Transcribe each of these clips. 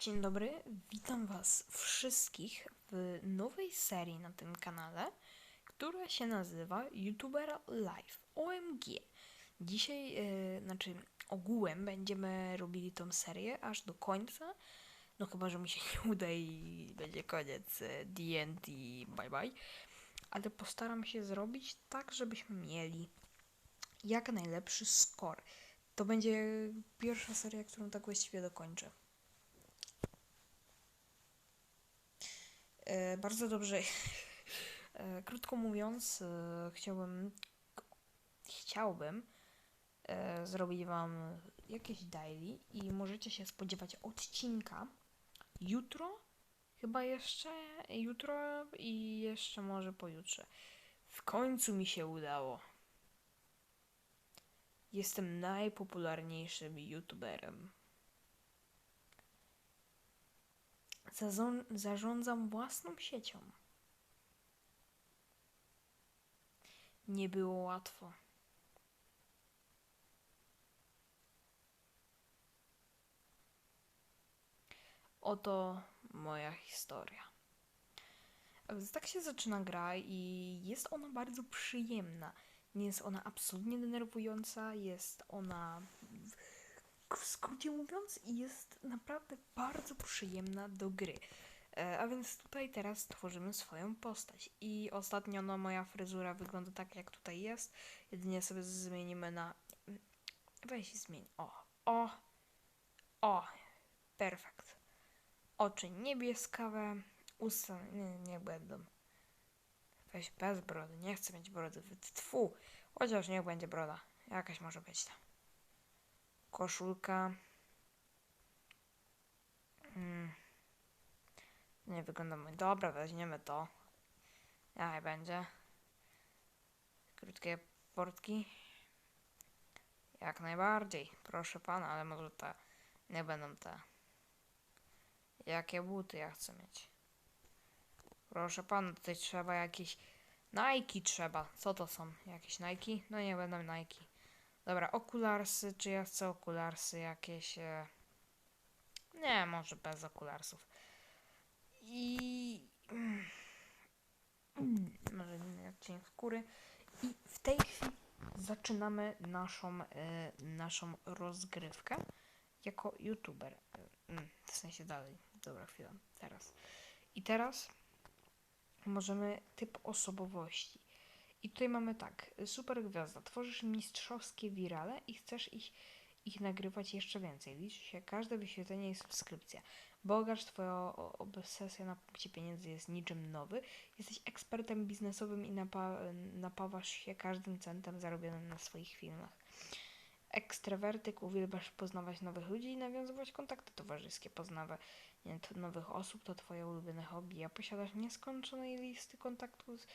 Dzień dobry, witam Was wszystkich w nowej serii na tym kanale, która się nazywa YouTuber Live OMG. Dzisiaj, e, znaczy ogółem będziemy robili tą serię aż do końca, no chyba, że mi się nie uda i będzie koniec e, D&D, bye bye, ale postaram się zrobić tak, żebyśmy mieli jak najlepszy score. To będzie pierwsza seria, którą tak właściwie dokończę. Bardzo dobrze. E, krótko mówiąc, e, chciałbym chciałbym e, zrobić wam jakieś daily i możecie się spodziewać odcinka jutro, chyba jeszcze jutro i jeszcze może pojutrze. W końcu mi się udało. Jestem najpopularniejszym youtuberem. Zarządzam własną siecią. Nie było łatwo. Oto moja historia. A więc tak się zaczyna gra i jest ona bardzo przyjemna. Nie jest ona absolutnie denerwująca, jest ona w skrócie mówiąc, jest naprawdę bardzo przyjemna do gry. E, a więc tutaj teraz tworzymy swoją postać. I ostatnio no, moja fryzura wygląda tak, jak tutaj jest. Jedynie sobie zmienimy na. Weź zmień. O, o, o, perfekt. Oczy niebieskawe, usta nie, nie będą. Weź bez brody, nie chcę mieć brody. Tfu, chociaż niech będzie broda. Jakaś może być tam koszulka. Mm. Nie wygląda mój. Dobra, weźmiemy to. Jaj będzie. Krótkie portki. Jak najbardziej. Proszę pana, ale może te nie będą te. Jakie buty ja chcę mieć? Proszę pana, tutaj trzeba jakieś Nike trzeba. Co to są? Jakieś Nike? No nie będą Nike. Dobra, okularsy. Czy ja chcę okularsy jakieś? E... Nie, może bez okularsów. I... Mm, może inny odcinek skóry. I w tej chwili zaczynamy naszą, e, naszą rozgrywkę jako youtuber. Mm, w sensie dalej. Dobra, chwila. Teraz. I teraz możemy typ osobowości. I tutaj mamy tak, super gwiazda, tworzysz mistrzowskie wirale i chcesz ich, ich nagrywać jeszcze więcej. Liczy się każde wyświetlenie i subskrypcja. Bogacz, twoja obsesja na punkcie pieniędzy jest niczym nowy. Jesteś ekspertem biznesowym i napa napawasz się każdym centem zarobionym na swoich filmach. Ekstrawertyk, uwielbiasz poznawać nowych ludzi i nawiązywać kontakty towarzyskie. Poznawać nowych osób to twoje ulubione hobby, a posiadasz nieskończonej listy kontaktów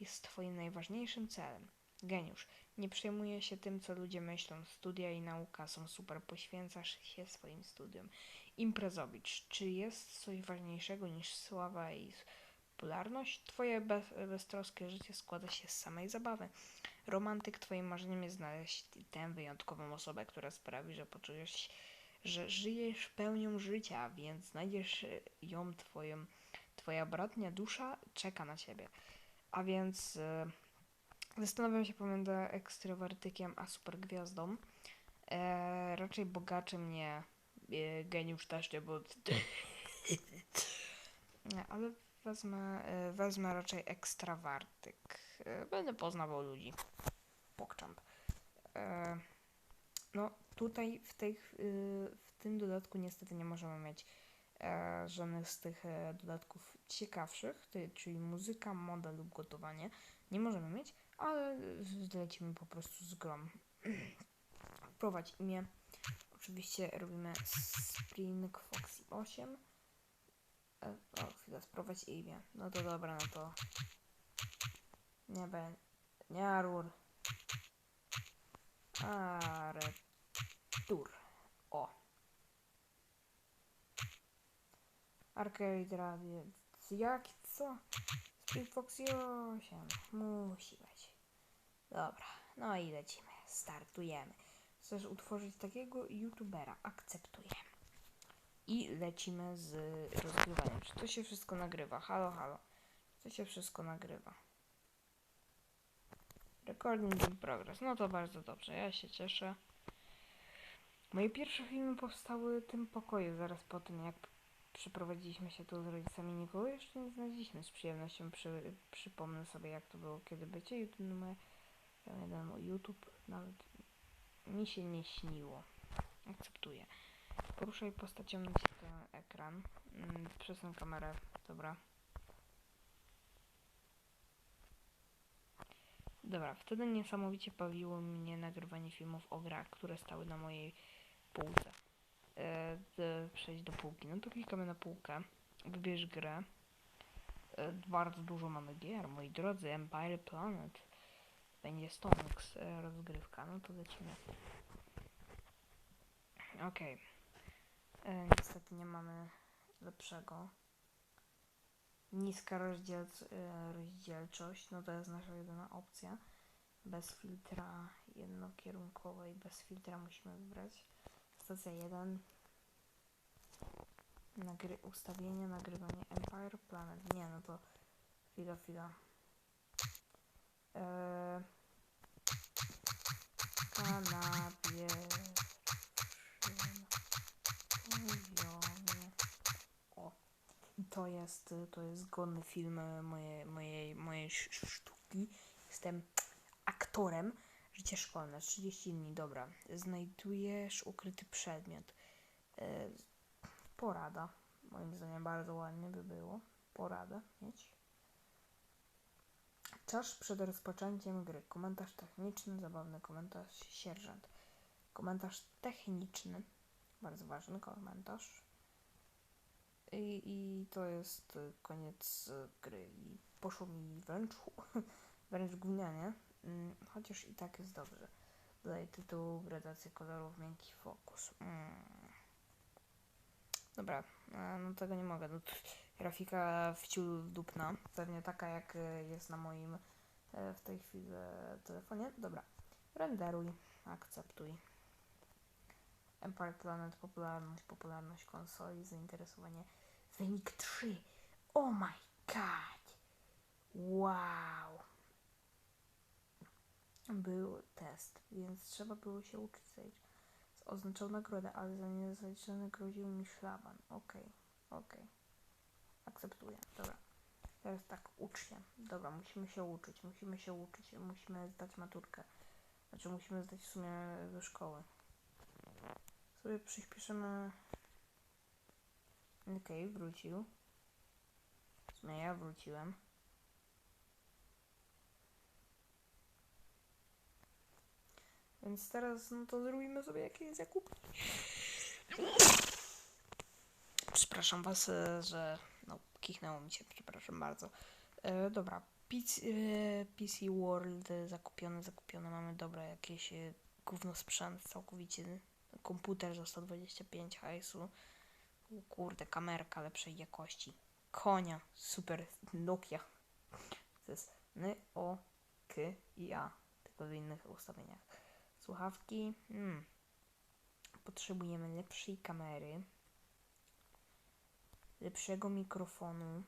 jest Twoim najważniejszym celem. Geniusz. Nie przejmuję się tym, co ludzie myślą. Studia i nauka są super. Poświęcasz się swoim studiom. Imprezowicz. Czy jest coś ważniejszego niż sława i popularność? Twoje bez, beztroskie życie składa się z samej zabawy. Romantyk. Twoim marzeniem jest znaleźć tę wyjątkową osobę, która sprawi, że poczujesz, że żyjesz pełnią życia, więc znajdziesz ją twoją. Twoja bratnia dusza czeka na ciebie. A więc e, zastanawiam się pomiędzy ekstrawertykiem a supergwiazdą. E, raczej bogaczem nie. E, geniusz też nie, bo... nie, ale wezmę, e, wezmę raczej ekstrawertyk. E, będę poznawał ludzi. Pokczamp. E, no tutaj w, tej, w tym dodatku niestety nie możemy mieć żadnych z tych e, dodatków ciekawszych, czyli muzyka, moda lub gotowanie. Nie możemy mieć, ale zlecimy po prostu z grom. Prowadź imię. Oczywiście robimy Spring Foxy 8. E, o, chwilę, sprowadź imię. No to dobra, no to... Nie będzie... Nie, Arur. Aretur. O. Arcade Radio. Jak co? Speed Foxy 8. Musi być. Dobra, no i lecimy. Startujemy. Chcesz utworzyć takiego youtubera? Akceptujemy. I lecimy z rozgrywaniem. Czy to się wszystko nagrywa? Halo, halo. Czy to się wszystko nagrywa? Recording in progress. No to bardzo dobrze, ja się cieszę. Moje pierwsze filmy powstały w tym pokoju, zaraz po tym jak przeprowadziliśmy się tu z rodzicami nikogo jeszcze nie znaleźliśmy. Z przyjemnością przy, przypomnę sobie jak to było, kiedy bycie YouTube numer jeden YouTube nawet mi się nie śniło. Akceptuję. Poruszaj postacią na ten ekran. Mm, Przesuń kamerę. Dobra. Dobra, wtedy niesamowicie bawiło mnie nagrywanie filmów o grach, które stały na mojej półce. E, przejść do półki. No to klikamy na półkę. Wybierz grę. E, bardzo dużo mamy gier, moi drodzy. Empire Planet. Będzie Stonks e, rozgrywka. No to lecimy. Okej. E, Niestety nie mamy lepszego. Niska rozdzielc, e, rozdzielczość, no to jest nasza jedyna opcja. Bez filtra jednokierunkowej, bez filtra musimy wybrać. Stacja 1. Nagry ustawienie, nagrywanie Empire Planet. Nie, no to chwila, chwila. Eee, kanapie. O, to jest, to jest godny film mojej, mojej, mojej sz- sztuki. Jestem aktorem. Życie szkolne, 30 dni, dobra. Znajdujesz ukryty przedmiot. E, porada. Moim zdaniem bardzo ładnie by było. Poradę mieć. Czas przed rozpoczęciem gry. Komentarz techniczny, zabawny komentarz sierżant. Komentarz techniczny. Bardzo ważny komentarz. I, i to jest y, koniec y, gry. I poszło mi wręcz, wręcz gównianie. Mm, chociaż i tak jest dobrze. Dodaj tytuł, gradację kolorów, miękki fokus. Mm. Dobra, no tego nie mogę. No, grafika wciul dupna. Pewnie taka jak e, jest na moim e, w tej chwili e, telefonie. Dobra, renderuj, akceptuj. Empire Planet, popularność, popularność konsoli, zainteresowanie. Wynik 3. Oh my god. Wow. Był test, więc trzeba było się uczyć Sage. Oznaczał nagrodę, ale za niezaliczone groził mi szlaban. Okej, okej. Akceptuję, dobra. Teraz tak, ucz się. Dobra, musimy się uczyć, musimy się uczyć, musimy zdać maturkę. Znaczy musimy zdać w sumie do szkoły. Sobie przyspieszymy. Okej, wrócił. W sumie ja wróciłem. Więc teraz, no to zrobimy sobie jakieś zakupy. Przepraszam was, e, że no, kichnęło mi się, przepraszam bardzo. E, dobra, PC, e, PC World zakupione, zakupione, mamy dobra jakieś e, gówno sprzęt całkowicie. Komputer za 125 hajsu. Kurde, kamerka lepszej jakości. Konia, super Nokia. To jest N, O, K i A, tylko w innych ustawieniach. Słuchawki. Hmm. Potrzebujemy lepszej kamery. Lepszego mikrofonu.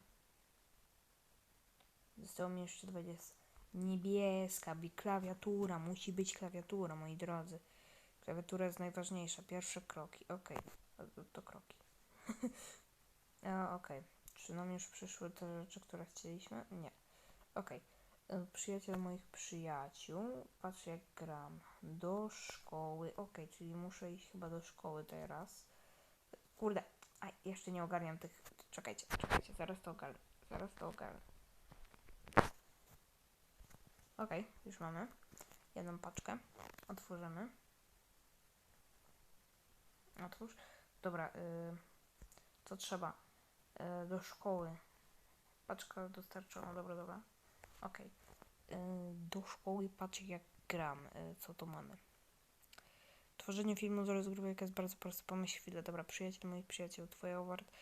Zostało mi jeszcze 20. Niebieska, bi klawiatura. Musi być klawiatura, moi drodzy. Klawiatura jest najważniejsza. Pierwsze kroki. Okej. To, to kroki. Okej. Czy nam już przyszły te rzeczy, które chcieliśmy? Nie. Okej. E, Przyjaciel moich przyjaciół. Patrz jak gram. Do szkoły. Okej, czyli muszę iść chyba do szkoły teraz. Kurde. A, jeszcze nie ogarniam tych. Czekajcie, czekajcie. Zaraz to ogarnę. Zaraz to ogarnę. Okej, już mamy. Jedną paczkę. Otworzymy. Otwórz. Dobra, y, co trzeba? Y, do szkoły. Paczka dostarczona, dobra, dobra. Okej. Okay. Do szkoły patrzę jak gram. Y, co tu mamy? Tworzenie filmu z rozgrywek jest bardzo proste. Pomyśl chwilę. Dobra, przyjaciel moich przyjaciół, twoja owart,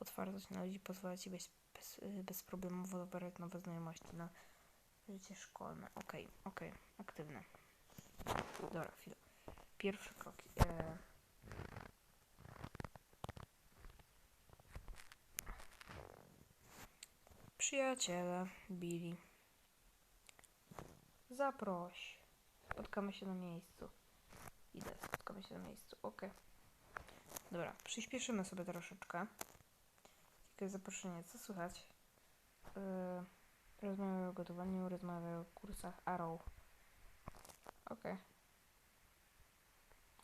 otwartość na ludzi pozwala ci bez, bez, bezproblemowo dobierać nowe znajomości na życie szkolne. Okej, okay, okej. Okay. Aktywne. Dobra, chwilę. Pierwszy krok. E... Y. Przyjaciele, Billy. Zaproś. Spotkamy się na miejscu. Idę, spotkamy się na miejscu. Ok. Dobra, przyspieszymy sobie troszeczkę. Jakie zaproszenie? Co słychać? Yy, rozmawiamy o gotowaniu, rozmawiamy o kursach Arrow. Ok.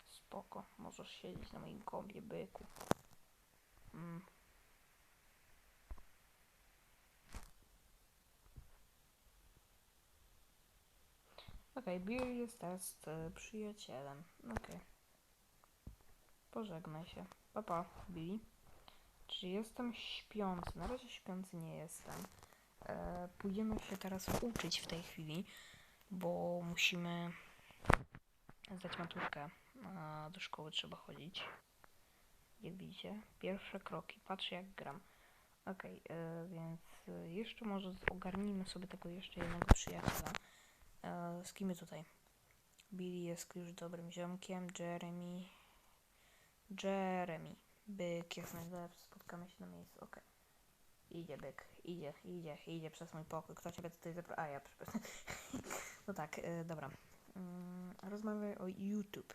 Spoko. Możesz siedzieć na moim gąbie, byku. Mm. Okej, Bill jest teraz e, przyjacielem. Okej. Pożegnaj się. Papa, Billy. Czy jestem śpiący? Na razie śpiący nie jestem. E, pójdziemy się teraz uczyć w tej chwili, bo musimy zdać maturkę. A do szkoły trzeba chodzić. Jak widzicie, pierwsze kroki. Patrzę jak gram. Okej, e, więc e, jeszcze może ogarnijmy sobie tego jeszcze jednego przyjaciela. E, z kim tutaj? Billy jest już dobrym ziomkiem. Jeremy. Jeremy. Byk jest najlepszy. Spotkamy się na miejscu. Okej. Idzie byk. Idzie, idzie, idzie przez mój pokój. Kto ciebie tutaj zaprosił? A ja, przepraszam. no tak, e, dobra. Mm, rozmawiaj o YouTube.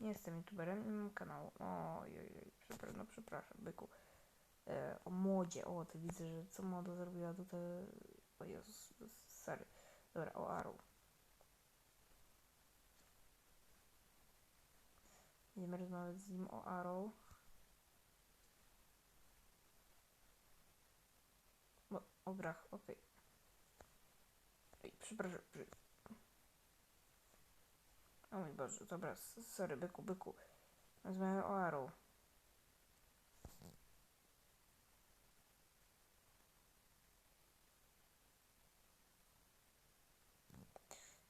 Nie jestem youtuberem, nie mam kanału. Oj, oj, przepraszam, no przepraszam, byku. E, o modzie, o, ty widzę, że co moda zrobiła tutaj. O Jezus, sorry. Dobra, o Arrow. Będziemy rozmawiać z nim o Arrow. O, o brach, okej. Ej, przepraszam. Przy... O mój Boże, dobra, s- sorry, byku, byku. Rozmawiamy o Arrow.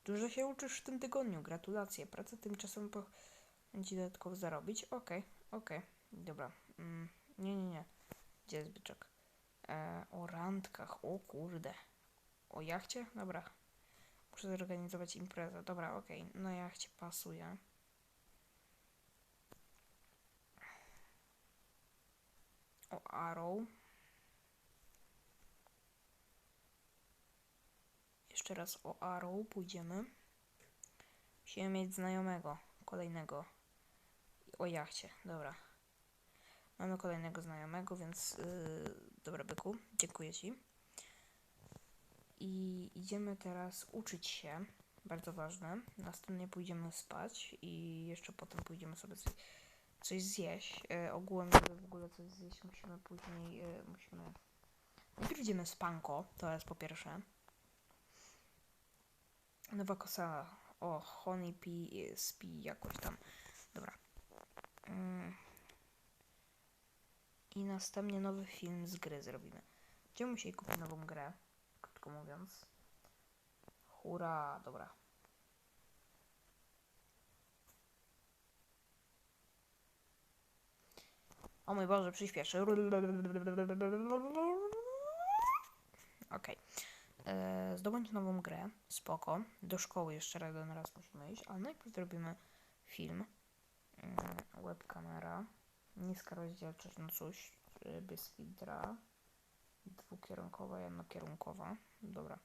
Dużo się uczysz w tym tygodniu, gratulacje. Pracę tymczasową po... ci dodatkowo zarobić. Okej, okej, dobra. Mm, nie, nie, nie. Gdzie jest byczek? E, o randkach, o kurde. O jachcie? Dobra. Muszę zorganizować imprezę. Dobra, okej. Na jachcie pasuje. O Arrow. Jeszcze raz o Arrow pójdziemy. Musimy mieć znajomego, kolejnego. O jachcie, dobra. Mamy kolejnego znajomego, więc yy, dobra byku, dziękuję Ci. I idziemy teraz uczyć się, bardzo ważne. Następnie pójdziemy spać i jeszcze potem pójdziemy sobie coś, zjeść. E, ogółem, żeby w ogóle coś zjeść, musimy później, e, musimy... Najpierw idziemy spanko, to jest po pierwsze. Nowa kosa, o, honey pea, spi, jakoś tam. Dobra. Mm. I następnie nowy film z gry zrobimy. Będziemy musieli kupić nową grę, krótko mówiąc. Hurra, dobra. O mój Boże, przyspieszę. Okej. E, Zdobądź nową grę, spoko. Do szkoły jeszcze raz, raz musimy iść, ale najpierw zrobimy film. Mm, Webkamera. Niska rozdzielczość, no coś. y, Bez filtra. Dwukierunkowa, jednokierunkowa. Dobra.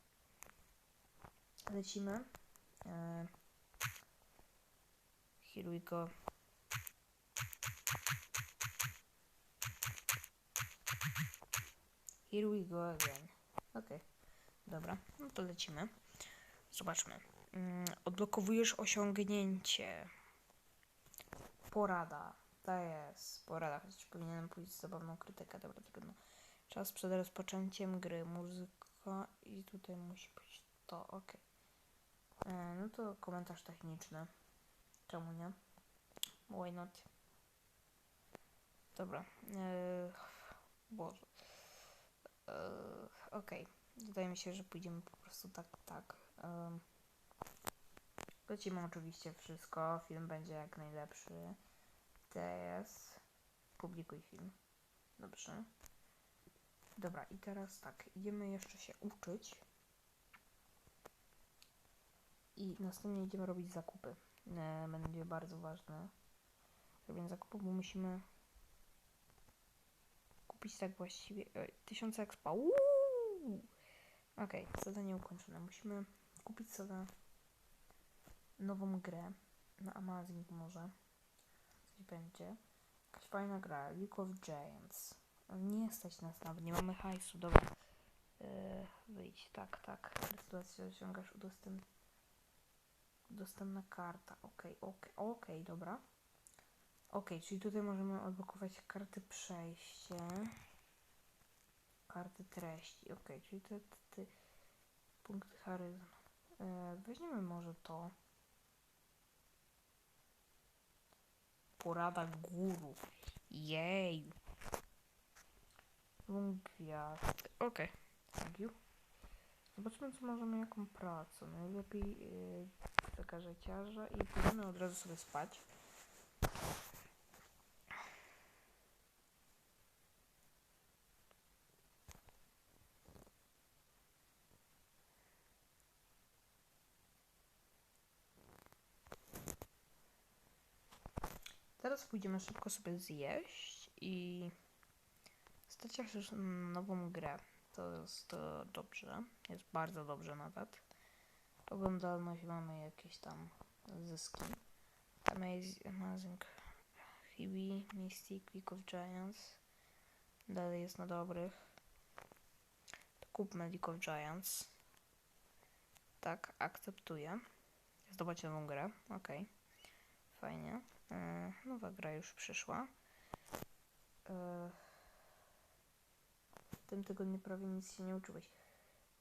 Lecimy. E, Here we go. Here we go again. Okej. Dobra, no to lecimy. Zobaczmy. Mm, odblokowujesz osiągnięcie. Porada. To jest porada, chociaż powinienem pójść z zabawną krytykę. Dobra, tylko no. Czas przed rozpoczęciem gry. Muzyka i tutaj musi być to, ok. E, no to komentarz techniczny. Czemu nie? Why not? Dobra. E, Boże. Okej. Wydaje mi się, że pójdziemy po prostu tak, tak. Um, lecimy oczywiście wszystko. Film będzie jak najlepszy. TS. Publikuj film. Dobrze. Dobra, i teraz tak. Idziemy jeszcze się uczyć. I następnie idziemy robić zakupy. E, będzie bardzo ważne. Robienie zakupów, bo musimy kupić tak właściwie e, 1000 expa. Uuu! Okej, zadanie ukończone. Musimy kupić sobie nową grę na Amazing może. Coś będzie. Jakaś fajna gra. League of Giants. Nie stać nas nawet, nie mamy hajsu, dobra. Yy, wyjdź, tak, tak. Sytuacja osiągasz udostęp... Udostępna karta. Okej, okej, okej, dobra. Okej, czyli tutaj możemy odblokować karty przejście. Karty treści. Okej, czyli te, te, te punkty charyzmy. E, weźmiemy może to. Porada guru. Jej. Ląd gwiazd. Okej. Thank you. Zobaczmy, co możemy, jaką pracę. Najlepiej yy, zakarzyciarza i pójdziemy od razu sobie spać. Teraz pójdziemy szybko sobie zjeść i się już nową grę. To jest e, dobrze, jest bardzo dobrze nawet. Oglądalność mamy jakieś tam zyski. Amazing, Hibi, Mystic, League of Giants. Dalej jest na dobrych. To kupmy League of Giants. Tak, akceptuję. Zdobyć nową grę, okej. Fajnie. E, nowa gra już przyszła. E, w tym tygodniu prawie nic się nie uczyłeś.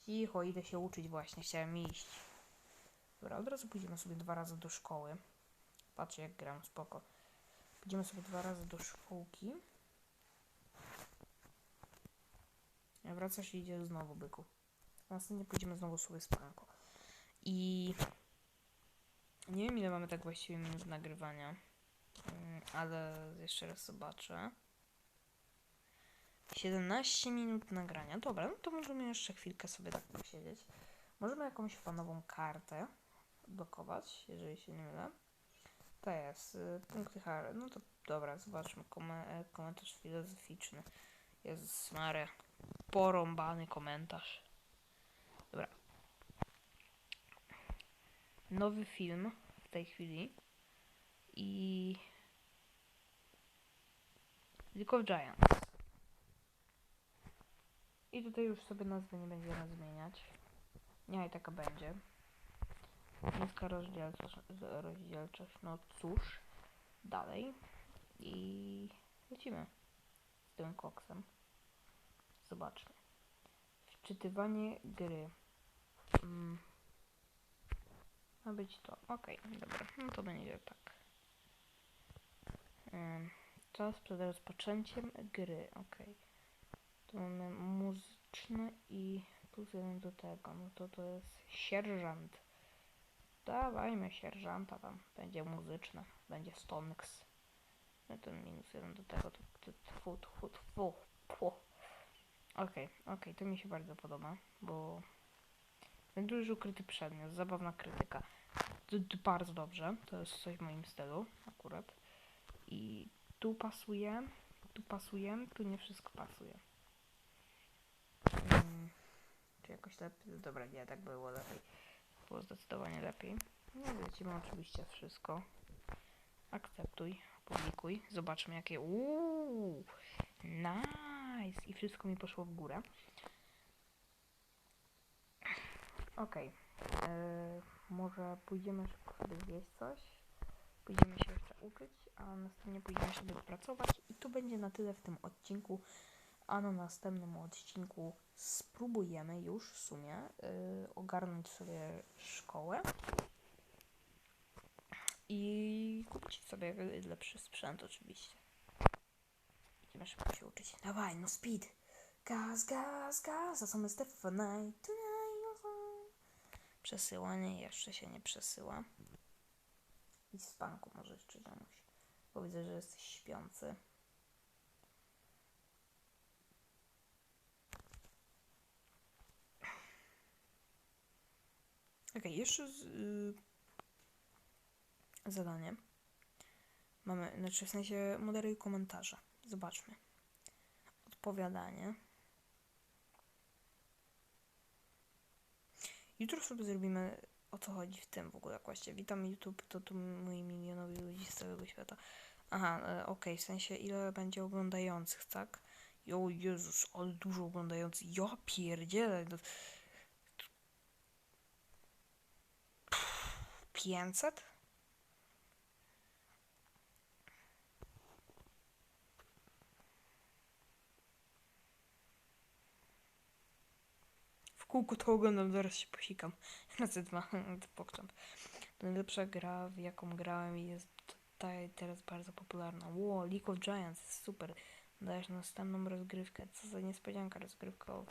Cicho, idę się uczyć właśnie, chciałem iść. Dobra, od razu pójdziemy sobie dwa razy do szkoły. Patrzę jak gram, spoko. Pójdziemy sobie dwa razy do szkółki. Wracasz i idzie znowu byku. Następnie pójdziemy znowu sobie spanko. I nie wiem ile mamy tak właściwie minut nagrywania, ale jeszcze raz zobaczę. 17 minut nagrania. Dobra, no to możemy jeszcze chwilkę sobie tak posiedzieć. Możemy jakąś fanową kartę blokować, jeżeli się nie mylę. To jest y, punkty Harry. No to dobra, zobaczmy. Kome- e, komentarz filozoficzny. Jezus Mary. Porąbany komentarz. Dobra. Nowy film w tej chwili. I... League of Giants. I tutaj już sobie nazwy nie będziemy zmieniać. Niechaj taka będzie. Niska rozdzielczość, rozdzielczość, no cóż. Dalej. I lecimy z tym koksem. Zobaczmy. Wczytywanie gry. Mm. Ma być to. Okej, dobra. No to będzie tak. Czas przed rozpoczęciem gry. Okej. Tu mamy muzyczne i plus jeden do tego. No to to jest sierżant. Dawajmy sierżanta tam. Będzie muzyczne. Będzie Stonks. No to minus jeden do tego. To, to, tfu, tfu, tfu, tfu. Okej, okej, to mi się bardzo podoba, bo ten duży ukryty przedmiot, zabawna krytyka. D- bardzo dobrze, to jest coś w moim stylu akurat. I tu pasuje, tu pasuje, tu nie wszystko pasuje. Mm, czy jakoś lepiej? Dobra, nie, tak było lepiej. Było zdecydowanie lepiej. No lecimy oczywiście wszystko. Akceptuj, publikuj. Zobaczmy jakie... Uuu, nice! I wszystko mi poszło w górę. Okej. Yy, może pójdziemy szybko zjeść coś. Pójdziemy się jeszcze uczyć, a następnie pójdziemy sobie pracować. I to będzie na tyle w tym odcinku. A na następnym odcinku spróbujemy już w sumie yy, ogarnąć sobie szkołę i kupić sobie lepszy sprzęt oczywiście. Idziemy szybko się uczyć. Dawaj, no speed! Gaz, gaz, gaz, a co my Stephanie? Przesyłanie jeszcze się nie przesyła. I z banku może jeszcze ziomuś. Bo widzę, że jesteś śpiący. Okej, jeszcze z, y, zadanie. Mamy, znaczy w sensie moderuj komentarze. Zobaczmy. Odpowiadanie. Jutro sobie zrobimy o co chodzi w tym w ogóle właśnie. Witam YouTube, to tu moi milionowi ludzi z całego świata. Aha, e, okej, w sensie ile będzie oglądających, tak? Jo, Jezus, ale dużo oglądających. Ja pierdzielę. no. 500? W kółku to oglądam, zaraz się posikam. Razy dwa, to pokczam. To najlepsza gra, w jaką grałem jest tutaj teraz bardzo popularna. Ło, League of Giants, super. Dajesz następną rozgrywkę. Co za niespodzianka, rozgrywka of,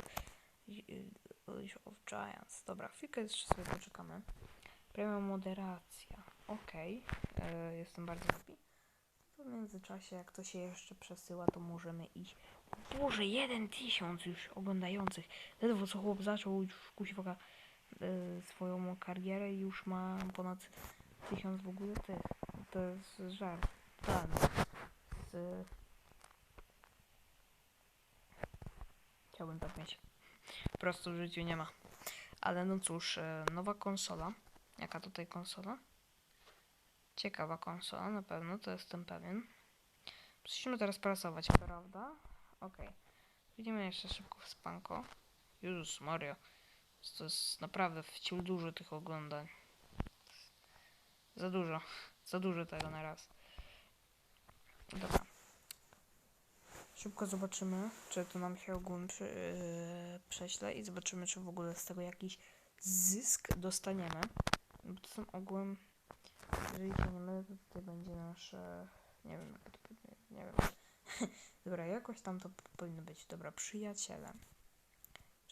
League of Giants. Dobra, chwilkę jeszcze sobie poczekamy. Premium moderacja. Okej, e, jestem bardzo happy. W międzyczasie, jak to się jeszcze przesyła, to możemy iść. Boże, jeden tysiąc już oglądających. Ledwo co chłop zaczął już kuźwaka e, swoją karierę i już ma ponad tysiąc w ogóle tych. To jest żart. Tak. Z... Chciałbym tak mieć. Po prostu w życiu nie ma. Ale no cóż, e, nowa konsola. Jaka tutaj konsola? Ciekawa konsola, na pewno, to jestem pewien. Musimy teraz pracować, prawda? Okej. Widzimy jeszcze szybko w spanko. Jezus Mario. To jest naprawdę wciul dużo tych oglądań. Za dużo. Za dużo tego na raz. Dobra. Szybko zobaczymy, czy to nam się ogólnie yy, prześle i zobaczymy, czy w ogóle z tego jakiś zysk dostaniemy. Bo to są ogółem, jeżeli się nie mylę, to tutaj będzie nasze, nie wiem, jak to nie wiem. Dobra, jakoś tam to powinno być. Dobra, przyjaciele.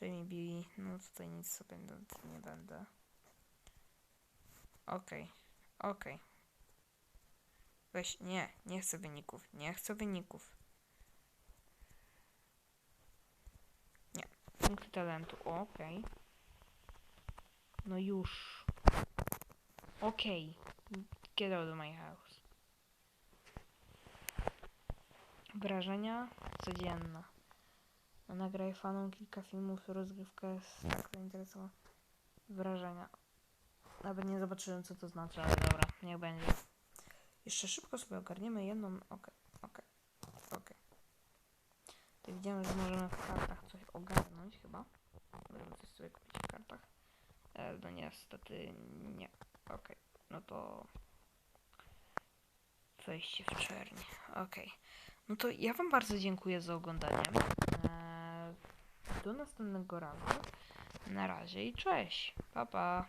Jamie Billy, no tutaj nic sobie nie będę. Okej, okej. Weź, nie, nie chcę wyników, nie chcę wyników. Nie, punkty talentu, okej. No już. Okej, get out of my house. Wrażenia codzienne. Nagraj fanom kilka filmów, rozgrywka jest tak zainteresowana. Wrażenia. Nawet nie zobaczyłem co to znaczy, ale dobra, niech będzie. Jeszcze szybko sobie ogarniemy jedną. Okej, okej, okej. To widziałem, że możemy w kartach coś ogarnąć chyba. Możemy coś sobie kupić w kartach. E, no niestety nie. Okej, no to wejście w czerń. Okej. No to ja wam bardzo dziękuję za oglądanie. E, do następnego razu. Na razie i cześć. Pa pa.